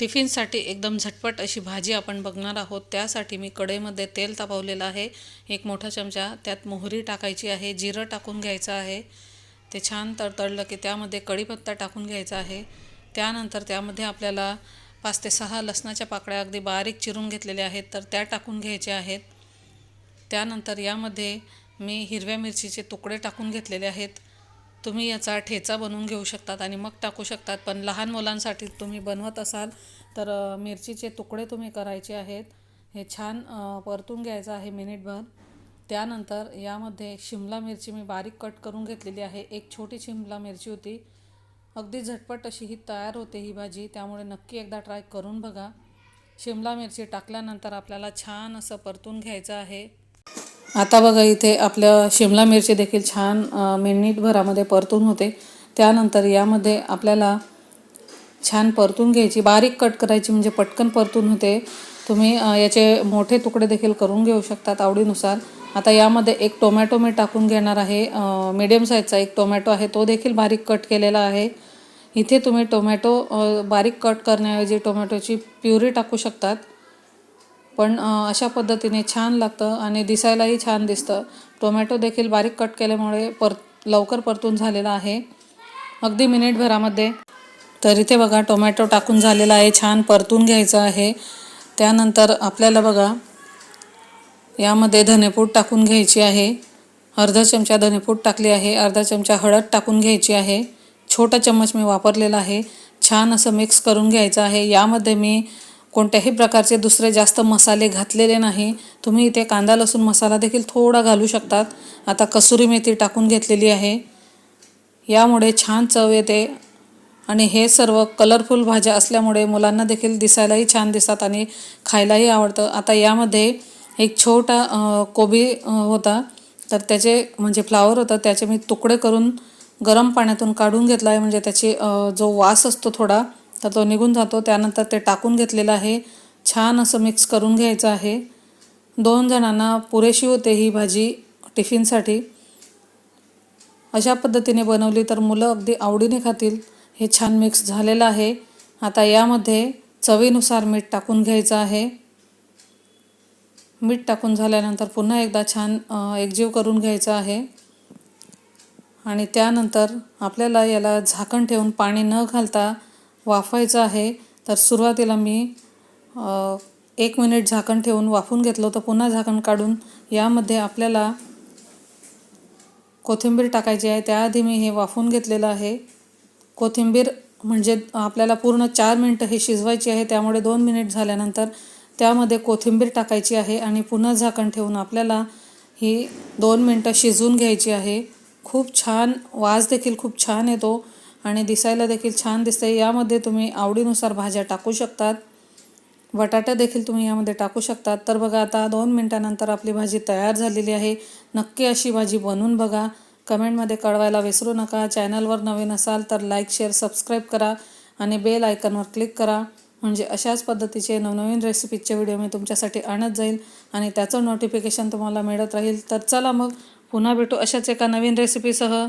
टिफिनसाठी एकदम झटपट अशी भाजी आपण बघणार आहोत. त्यासाठी मी कढईमध्ये तेल तापवलेलं आहे. एक मोठा चमचा. त्यात मोहरी टाकायची आहे. जिरं टाकून घ्यायचं आहे. ते छान तडतडलं की त्यामध्ये कढीपत्ता टाकून घ्यायचा आहे. त्यानंतर त्यामध्ये आपल्याला पाच ते सहा लसणाच्या पाकळ्या अगदी बारीक चिरून घेतलेल्या आहेत तर त्या टाकून घ्यायच्या आहेत. त्यानंतर यामध्ये मी हिरव्या मिरचीचे तुकडे टाकून घेतलेले आहेत. तुम्ही याचा ठेचा बनवून घेऊ शकतात आणि मग टाकू शकतात. पण लहान मुलांसाठी तुम्ही बनवत असाल तर मिरचीचे तुकडे तुम्ही करायचे आहेत. हे छान परतून घ्यायचं आहे मिनिटभर. त्यानंतर यामध्ये शिमला मिरची मी बारीक कट करून घेतलेली आहे. एक छोटी शिमला मिरची होती. अगदी झटपट अशी ही तयार होते ही भाजी. त्यामुळे नक्की एकदा ट्राय करून बघा. शिमला मिरची टाकल्यानंतर आपल्याला छान असं परतून घ्यायचं आहे. आता बघा इथे आपलं शिमला मिरची देखील छान मिनिटभरामध्ये परतून होते. त्यानंतर यामध्ये आपल्याला छान परतून घ्यायची बारीक कट करायची म्हणजे पटकन परतून होते. तुम्ही याचे मोठे तुकडे देखील करून घेऊ शकतात आवडीनुसार. आता यामध्ये एक टोमॅटो मी टाकून घेणार आहे. मिडियम साईजचा एक टोमॅटो आहे तो देखील बारीक कट केलेला आहे. इथे तुम्ही टोमॅटो बारीक कट करण्याऐवजी टोमॅटोची प्युरी टाकू शकतात. पण अशा पद्धतीने छान लागतं आणि दिसायलाही छान दिसतं. टोमॅटो देखील बारीक कट केल्यामुळे पर लवकर परतून झालेला आहे. अगदी मिनिटभरामध्ये. तर इथे बघा टोमॅटो टाकून झालेला आहे छान परतून घ्यायचं आहे. त्यानंतर आपल्याला बघा यामध्ये धनेपूड टाकून घ्यायची आहे. अर्धा चमचा धनेपूड टाकली आहे अर्धा चमचा हळद टाकून घ्यायची आहे. छोटा चम्मच मी वापरलेला आहे. छान असं मिक्स करून घ्यायचं आहे. यामध्ये मी कोणत्याही प्रकारचे दुसरे जास्त मसाले घातलेले नाही. तुम्ही इथे कांदा लसूण मसाला देखील थोडा घालू शकतात. आता कसुरी मेथी टाकून घेतलेली आहे. यामुळे छान चव येते आणि हे सर्व कलरफुल भाज्या असल्यामुळे मुलांना देखील दिसायलाही छान दिसतात आणि खायलाही आवडतं. आता यामध्ये एक छोटा कोबी होता. तर त्याचे म्हणजे फ्लावर होतं त्याचे मी तुकडे करून गरम पाण्यातून काढून घेतला आहे म्हणजे त्याची जो वास असतो थोडा तर तो निघून जातो. त्यानंतर ते टाकून घेतलेलं आहे. छान असं मिक्स करून घ्यायचं आहे. दोन जणांना पुरेशी होते ही भाजी टिफिनसाठी अशा पद्धतीने बनवली तर मुलं अगदी आवडीने खातील. हे छान मिक्स झालेलं आहे. आता यामध्ये चवीनुसार मीठ टाकून घ्यायचं आहे. मीठ टाकून झाल्यानंतर पुन्हा एकदा छान एकजीव करून घ्यायचं आहे. आणि त्यानंतर आपल्याला याला झाकण ठेवून पाणी न घालता वाफायचं आहे. तर सुरुवातीला मी एक मिनिट झाकण ठेवून वाफून घेतलं होतं. पुन्हा झाकण काढून यामध्ये आपल्याला कोथिंबीर टाकायची आहे. त्याआधी मी हे वाफवून घेतलेलं आहे. कोथिंबीर म्हणजे आपल्याला पूर्ण चार मिनटं हे शिजवायची आहे. त्यामुळे दोन मिनिट झाल्यानंतर त्यामध्ये कोथिंबीर टाकायची आहे आणि पुन्हा झाकण ठेवून आपल्याला ही दोन मिनटं शिजवून घ्यायची आहे. खूप छान वास देखील खूप छान येतो. आणि दिसायला देखील छान दिसते यामध्ये तुम्ही आवडीनुसार भाज्या टाकू शकतात. बटाटा देखील तुम्ही यामध्ये टाकू शकतात. तर बघा आता दोन मिनटानंतर आपली भाजी तयार झालेली आहे. नक्की अशी भाजी बनवून बघा. कमेंटमध्ये कळवायला विसरू नका. चॅनलवर नवीन असाल तर लाईक शेअर सबस्क्राईब करा आणि बेल आयकनवर क्लिक करा. म्हणजे अशाच पद्धतीचे नवनवीन रेसिपीचे व्हिडिओ मी तुमच्यासाठी आणत जाईल आणि त्याचं नोटिफिकेशन तुम्हाला मिळत राहील. तर चला मग पुन्हा भेटू अशाच एका नवीन रेसिपीसह.